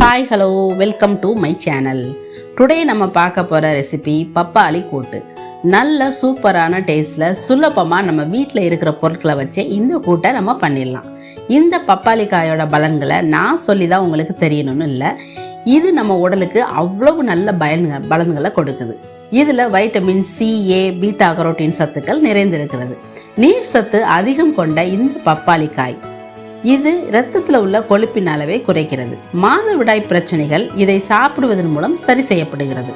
Hi hello welcome to my channel today நம்ம பார்க்க போகிற ரெசிபி பப்பாளி கூட்டு. நல்ல சூப்பரான டேஸ்ட்டில் சுலபமாக நம்ம வீட்டில் இருக்கிற பொருட்களை வச்சு இந்த கூட்டை நம்ம பண்ணிடலாம். இந்த பப்பாளி காயோட பலன்களை நான் சொல்லி தான் உங்களுக்கு தெரியணும்னு இல்லை. இது நம்ம உடலுக்கு அவ்வளவு நல்ல பயன்கள் பலன்களை கொடுக்குது. இதில் vitamin C A beta carotene சத்துக்கள் நிறைந்திருக்கிறது. நீர் சத்து அதிகம் கொண்ட இந்த பப்பாளி காய் இது இரத்தத்தில் உள்ள கொழுப்பின் அளவை குறைக்கிறது. மாதவிடாய் பிரச்சனைகள் இதை சாப்பிடுவதன் மூலம் சரி செய்யப்படுகிறது.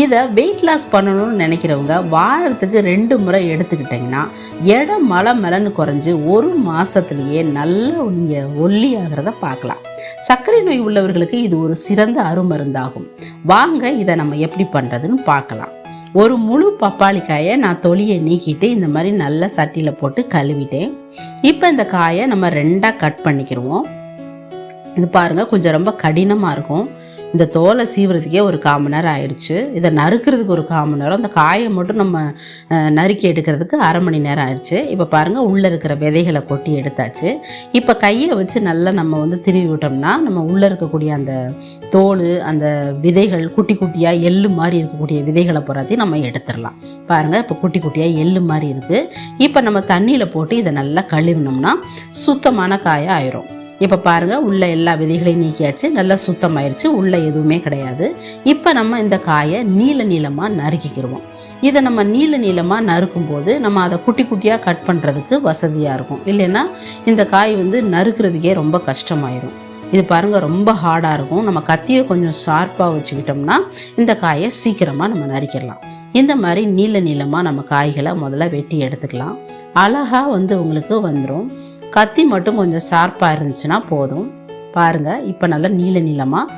இதை வெயிட் லாஸ் பண்ணணும்னு நினைக்கிறவங்க வாரத்துக்கு ரெண்டு முறை எடுத்துக்கிட்டிங்கன்னா எடை மலை மலன்னு குறைஞ்சி ஒரு மாதத்துலேயே நல்ல நீங்கள் ஒல்லி ஆகிறத பார்க்கலாம். சர்க்கரை நோய் உள்ளவர்களுக்கு இது ஒரு சிறந்த அருமருந்தாகும். வாங்க இதை நம்ம எப்படி பண்ணுறதுன்னு பார்க்கலாம். ஒரு முழு பப்பாளி காயை நான் தொலியை நீக்கிட்டு இந்த மாதிரி நல்லா சட்டியில் போட்டு கழுவிட்டேன். இப்போ இந்த காயை நம்ம ரெண்டாக கட் பண்ணிக்கிடுவோம் இது பாருங்க கொஞ்சம் ரொம்ப கடினமாக இருக்கும். இந்த தோலை சீவுறதுக்கே ஒரு கால் மணி நேரம் ஆயிடுச்சு. இதை நறுக்கிறதுக்கு ஒரு கால் மணி நேரம். அந்த காயை மட்டும் நம்ம நறுக்கி எடுக்கிறதுக்கு அரை மணி நேரம் ஆயிடுச்சு. இப்போ பாருங்கள் உள்ளே இருக்கிற விதைகளை கொட்டி எடுத்தாச்சு. இப்போ கையை வச்சு நல்லா நம்ம வந்து திருவி விட்டோம்னா நம்ம உள்ளே இருக்கக்கூடிய அந்த தோல் அந்த விதைகள் குட்டி குட்டியாக எள்ளு மாதிரி இருக்கக்கூடிய விதைகளை போகிறதையும் நம்ம எடுத்துடலாம். பாருங்கள் இப்போ குட்டி குட்டியாக எள்ளு மாதிரி இருக்குது இப்போ நம்ம தண்ணியில் போட்டு இதை நல்லா கழுவினோம்னா சுத்தமான காயாக ஆயிரும். இப்போ பாருங்கள் உள்ளே எல்லா விதைகளையும் நீக்கியாச்சு நல்லா சுத்தமாயிருச்சு உள்ளே எதுவுமே கிடையாது. இப்போ நம்ம இந்த காயை நீல நீளமாக நறுக்கிக்கிடுவோம் இதை நம்ம நீல நீளமாக நறுக்கும் போது நம்ம அதை குட்டி குட்டியாக கட் பண்ணுறதுக்கு வசதியாக இருக்கும். இல்லைன்னா இந்த காய் வந்து நறுக்கிறதுக்கே ரொம்ப கஷ்டமாயிரும். இது பாருங்கள் ரொம்ப ஹார்டாக இருக்கும். நம்ம கத்தியை கொஞ்சம் ஷார்ப்பாக வச்சுக்கிட்டோம்னா இந்த காயை சீக்கிரமாக நம்ம நறுக்கிடலாம். இந்த மாதிரி நீல நீளமாக நம்ம காய்களை முதல்ல வெட்டி எடுத்துக்கலாம். அழகாக வந்து உங்களுக்கு வந்துடும் கத்தி மட்டும் கொஞ்சம் ஷார்ப்பாக இருந்துச்சுன்னா போதும். பாருங்கள் இப்போ நல்லா நீல நீளமாக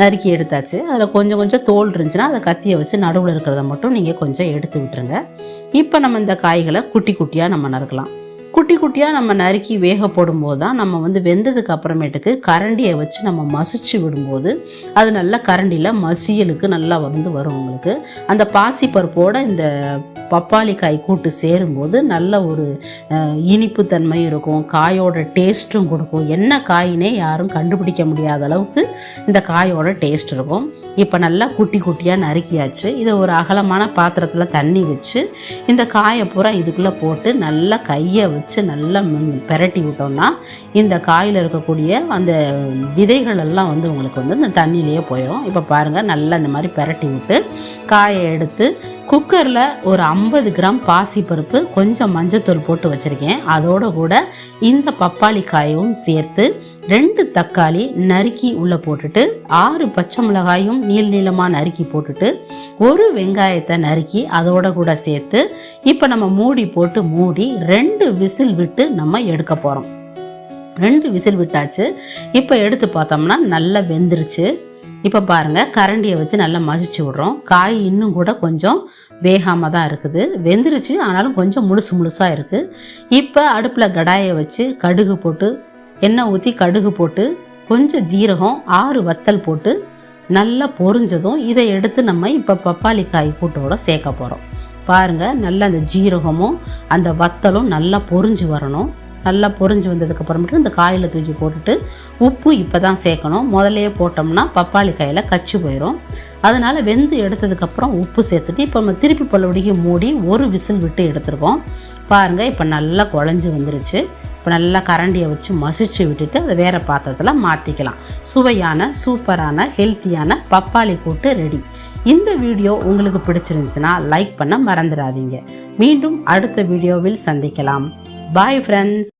நறுக்கி எடுத்தாச்சு. அதில் கொஞ்சம் கொஞ்சம் தோல் இருந்துச்சுன்னா அதை கத்தியை வச்சு நடுவில் இருக்கிறத மட்டும் நீங்கள் கொஞ்சம் எடுத்து விட்டுருங்க. இப்போ நம்ம இந்த காய்களை குட்டி குட்டியாக நம்ம நறுக்கலாம். குட்டி குட்டியாக நம்ம நறுக்கி வேக போடும்போது தான் நம்ம வந்து வெந்ததுக்கு அப்புறமேட்டுக்கு கரண்டியை வச்சு நம்ம மசிச்சு விடும்போது அது நல்லா கரண்டியில் மசியலுக்கு நல்லா வந்து வரும் உங்களுக்கு. அந்த பாசி பருப்போட இந்த பப்பாளி காய் கூட்டு சேரும்போது நல்ல ஒரு இனிப்பு தன்மையும் இருக்கும் காயோட டேஸ்ட்டும் கொடுக்கும். என்ன காயினே யாரும் கண்டுபிடிக்க முடியாத அளவுக்கு இந்த காயோட டேஸ்ட் இருக்கும். இப்போ நல்லா குட்டி குட்டியாக நறுக்கியாச்சு. இதை ஒரு அகலமான பாத்திரத்தில் தண்ணி வச்சு இந்த காயை பூரா இதுக்குள்ளே போட்டு நல்லா கையை வச்சு நல்லா பெரட்டி விட்டோம்னா இந்த காயில் இருக்கக்கூடிய அந்த விதைகள் எல்லாம் வந்து உங்களுக்கு வந்து இந்த தண்ணியிலேயே போயிடும் இப்போ பாருங்கள் நல்லா இந்த மாதிரி பெரட்டி விட்டு காயை எடுத்து குக்கரில் ஒரு ஐம்பது கிராம் பாசிப்பருப்பு கொஞ்சம் மஞ்சத்தூள் போட்டு வச்சுருக்கேன். அதோடு கூட இந்த பப்பாளி காயும் சேர்த்து ரெண்டு தக்காளி நறுக்கி உள்ளே போட்டுட்டு ஆறு பச்சை மிளகாயும் நீள் நீளமாக நறுக்கி போட்டுட்டு ஒரு வெங்காயத்தை நறுக்கி அதோட கூட சேர்த்து இப்போ நம்ம மூடி போட்டு மூடி ரெண்டு விசில் விட்டு நம்ம எடுக்க போகிறோம் ரெண்டு விசில் விட்டாச்சு. இப்போ எடுத்து பார்த்தோம்னா நல்லா வெந்துருச்சு. இப்போ பாருங்கள் கரண்டியை வச்சு நல்லா மசிச்சு விட்றோம். காய் இன்னும் கூட கொஞ்சம் வேகாமல் தான் இருக்குது. வெந்துருச்சு ஆனாலும் கொஞ்சம் முழுசு முழுசாக இருக்குது இப்போ அடுப்பில் கடாயை வச்சு கடுகு போட்டு எண்ணெய் ஊற்றி கடுகு போட்டு கொஞ்சம் ஜீரகம் ஆறு வத்தல் போட்டு நல்லா பொரிஞ்சதும் இதை எடுத்து நம்ம இப்போ பப்பாளி காய் கூட்டோட சேர்க்க போகிறோம் பாருங்கள் நல்லா அந்த ஜீரகமும் அந்த வத்தலும் நல்லா பொரிஞ்சு வரணும். நல்லா பொரிஞ்சு வந்ததுக்கு அப்புறமேட்டு இந்த காயில் தூக்கி போட்டுட்டு உப்பு இப்போ தான் சேர்க்கணும். முதல்லையே போட்டோம்னா பப்பாளி காயில் கச்சி போயிடும் அதனால் வெந்து எடுத்ததுக்கப்புறம் உப்பு சேர்த்துட்டு இப்போ நம்ம திருப்பி பல்லபடிக்கு மூடி ஒரு விசில் விட்டு எடுத்துருக்கோம். பாருங்கள் இப்போ நல்லா குழஞ்சி வந்துருச்சு. இப்போ நல்லா கரண்டியை வச்சு மசிச்சு விட்டுட்டு அதை வேறு பாத்திரத்தில் மாற்றிக்கலாம் சுவையான சூப்பரான ஹெல்த்தியான பப்பாளி கூட்டு ரெடி. இந்த வீடியோ உங்களுக்கு பிடிச்சிருந்துச்சுன்னா லைக் பண்ண மறந்துடாதீங்க. மீண்டும் அடுத்த வீடியோவில் சந்திக்கலாம். Bye friends